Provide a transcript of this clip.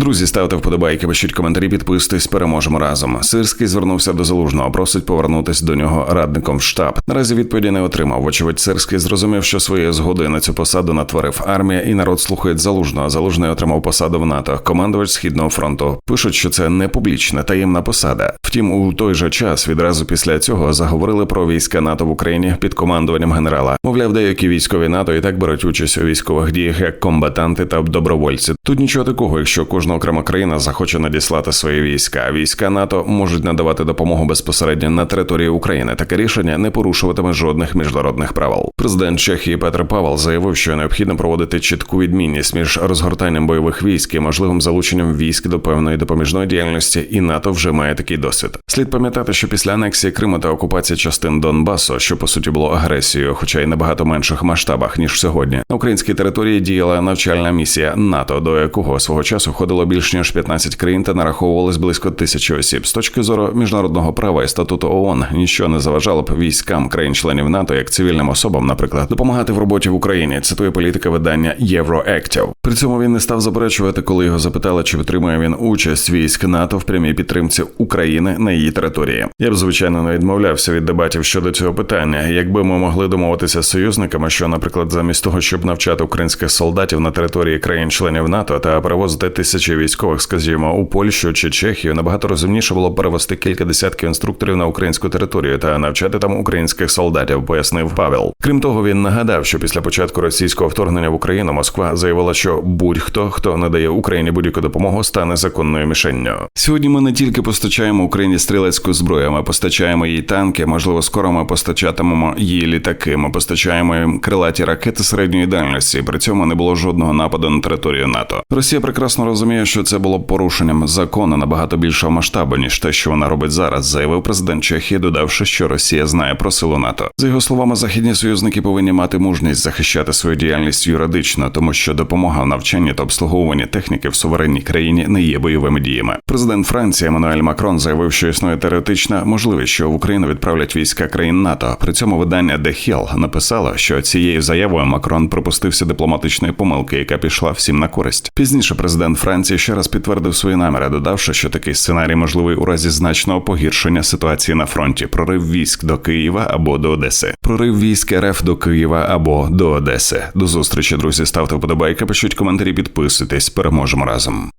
Друзі, ставте вподобайки, пишіть коментарі, підписуйтесь, переможемо разом. Сирський звернувся до залужного, просить повернутись до нього радником в штаб. Наразі відповіді не отримав. Вочевидь, Сирський зрозумів, що своєї згоди на цю посаду натворив армія, і народ слухає залужного. Залужний отримав посаду в НАТО, командувач східного фронту. Пишуть, що це не публічна таємна посада. Втім, у той же час відразу після цього заговорили про війська НАТО в Україні під командуванням генерала. Мовляв, деякі військові НАТО і так беруть участь у військових діях як комбатанти та добровольці. Тут нічого такого, якщо кожна окрема країна захоче надіслати свої війська. Війська НАТО можуть надавати допомогу безпосередньо на території України. Таке рішення не порушуватиме жодних міжнародних правил. Президент Чехії Петр Павел заявив, що необхідно проводити чітку відмінність між розгортанням бойових військ і можливим залученням військ до певної допоміжної діяльності, і НАТО вже має такий досвід. Слід пам'ятати, що після анексії Криму та окупації частин Донбасу, що по суті було агресією, хоча й набагато менших масштабах ніж сьогодні, на українській території діяла навчальна місія НАТО, до якого свого часу входило більш ніж 15 країн та нараховувалось близько тисячі осіб. З точки зору міжнародного права і статуту ООН нічого не заважало б військам країн-членів НАТО як цивільним особам, наприклад, допомагати в роботі в Україні. Цитує політика видання Євроектів. При цьому він не став заперечувати, коли його запитали, чи підтримує він участь військ НАТО в прямій підтримці України на її території. Я б звичайно не відмовлявся від дебатів щодо цього питання. Якби ми могли домовитися з союзниками, що, наприклад, замість того, щоб навчати українських солдатів на території країн-членів НАТО та перевозити тисячі військових, скажімо, у Польщу чи Чехію, набагато розумніше було б перевести кілька десятків інструкторів на українську територію та навчати там українських солдатів, пояснив Павел. Крім того, він нагадав, що після початку російського вторгнення в Україну Москва заявила, що будь-хто, хто надає Україні будь-яку допомогу, стане законною мішенню. Сьогодні ми не тільки постачаємо Україні стрілецьку зброю, ми постачаємо їй танки. Можливо, скоро ми постачатимемо їй літаки. Ми постачаємо їм крилаті ракети середньої дальності. При цьому не було жодного нападу на територію НАТО. Росія прекрасно розуміє, що це було порушенням закону набагато більшого масштабу ніж те, що вона робить зараз, заявив президент Чехії, додавши, що Росія знає про силу НАТО. За його словами, західні союзники повинні мати мужність захищати свою діяльність юридично, тому що допомога в навчанні та обслуговуванні техніки в суверенній країні не є бойовими діями. Президент Франції Еммануель Макрон заявив, що існує теоретична можливість, що в Україну відправлять війська країн НАТО. При цьому видання The Hill написало, що цією заявою Макрон припустився дипломатичної помилки, яка пішла всім на користь. Пізніше президент Франції ще раз підтвердив свої наміри, додавши, що такий сценарій можливий у разі значного погіршення ситуації на фронті, прорив військ до Києва або до Одеси, прорив військ РФ до Києва або до Одеси. До зустрічі, друзі. Ставте вподобайки, пишіть коментарі, підписуйтесь. Переможемо разом.